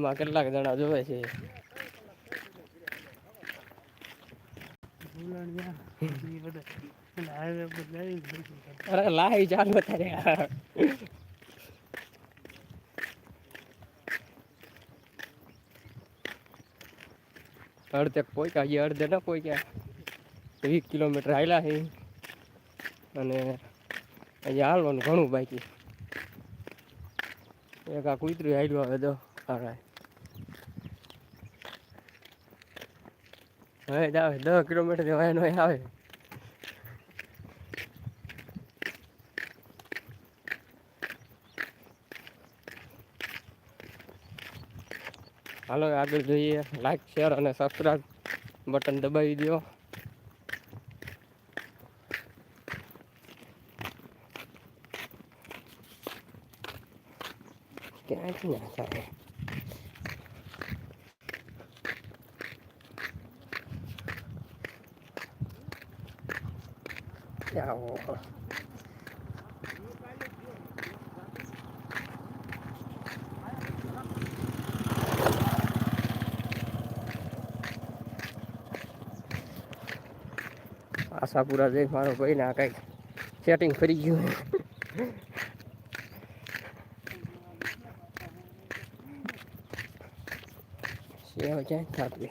યુટ્યુબમાં કેટલાક જણા જોવે છે. અરે લાઈ ચાલુ અત્યારે અડધે પોઈકા હજી અડધે ના પોઈકા. વીસ કિલોમીટર હાલ્યા છે. અને અહીંયા હાલવાનું ઘણું બાકી. એક આ કૂતરું હાલ્યું આવે તો. સારા હવે જ આવે દસ કિલોમીટર જવાનો આવે. હાલો, આગળ જોઈએ. લાઈક શેર અને સબસ્ક્રાઈબ બટન દબાવી દો ક્યાંથી ના થાય? આવો. આશાપુરા જઈ મારો ભાઈ ના કંઈક સેટિંગ ફરી ગયું સેવ ક્યાંય થતી